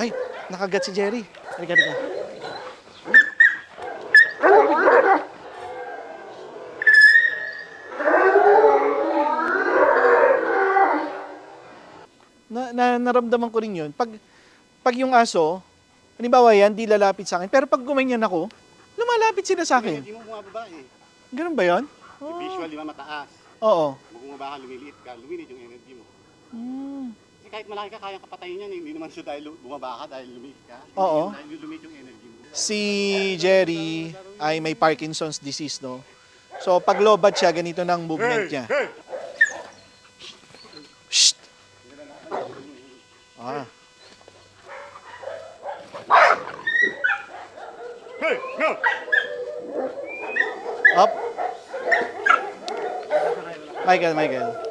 Ay, nakagat si Jerry. Halika, halika. Na, na, naramdaman ko rin yun. Pag, pag yung aso, halimbawa yan, di lalapit sa akin. Pero pag gumanyan ako, lumalapit sila sa akin. Hindi mo bumababa eh. Ganun ba yun? Visually ma mataas. Oo. Kung bumaba ka, lumiliit ka, lumiliit yung energy mo. Hmm. Kahit malaki ka, kayang kapatayin yan. eh. Hindi naman siya dahil bumaba ka, dahil lumiit ka. Hindi Oo. Dahil lumiit yung energy mo. Si Jerry ay may Parkinson's disease, no? So, pag lobat siya, ganito na ang movement niya. Shh! Ah. Up. Michael, Michael.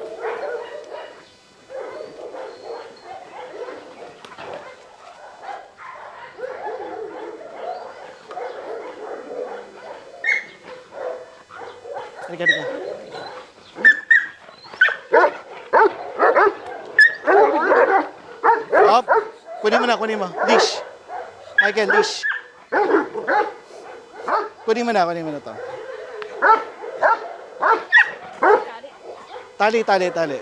Halika, halika. Up. Kunin mo na, kunin mo. Leash. Michael, leash. Kunin mo na, kunin mo na to. Tali, tali, tali.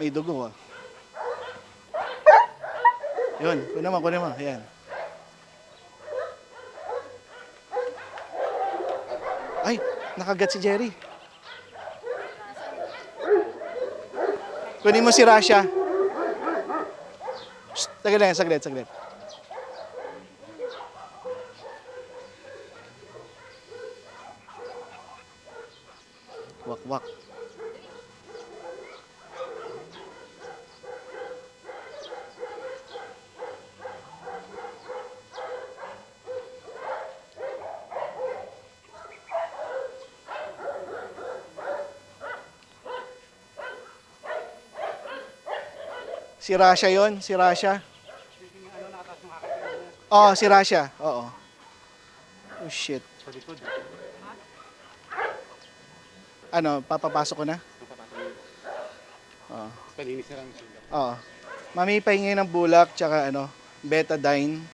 May dugo ah. Yun, kunin mo, kunin mo. Ayan. Ay, nakagat si Jerry. Kunin mo si Rasha. Shh, saglit lang, saglit, saglit. Wak, wak. Si Rasha yon, si Rasha. Oo, si Rasha. Oo. Oh shit. Sa likod. Ano, papapasok ko na? Oo. Palinis na lang. Oo. Mami, pahingi ng bulak, tsaka ano, betadine.